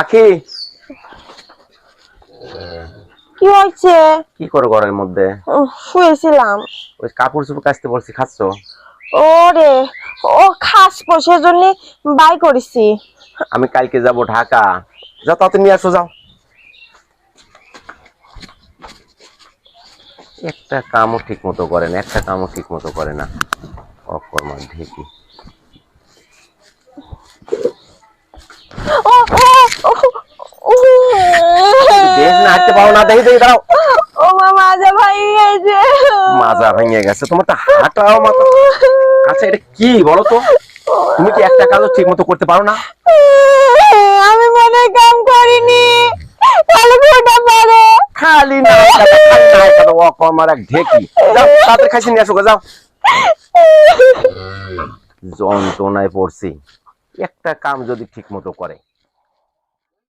আখি? কি হয়েছে? কি করো ঘরের মধ্যে? শুয়েছিলাম। ওই কাপড় চোপড় কাচতে বলছি খাচ্ছ? ওরে ও খাস খাসবো সেজন্য বাই করেছি। আমি কালকে যাব ঢাকা। যাও তাতে নিয়ে আসো যাও। একটা কামও ঠিক মতো করে না একটা কামও ঠিক মতো করে না। অকর্মা ঢেকি ও ও ও, ও, দেখ না হাঁটতে পারো না দেখি দেখি দাঁড়াও। ও মা মাজা ভাই গেছে। মাজা ভেঙে গেছে তোমার তো হাঁটাও মাথা। আচ্ছা এটা কি বলো তো? তুমি কি একটা কাজও ঠিক মতো করতে পারো না? আমি মনে কাম করিনি। তাহলে কোটা পারে খালি না খালি খালি অকর্মার এক ঢেকি। যাও তাদের খাইছে নিয়ে আসো যাও। যন্ত্রণায় পড়ছি। একটা কাম যদি ঠিক মতো করে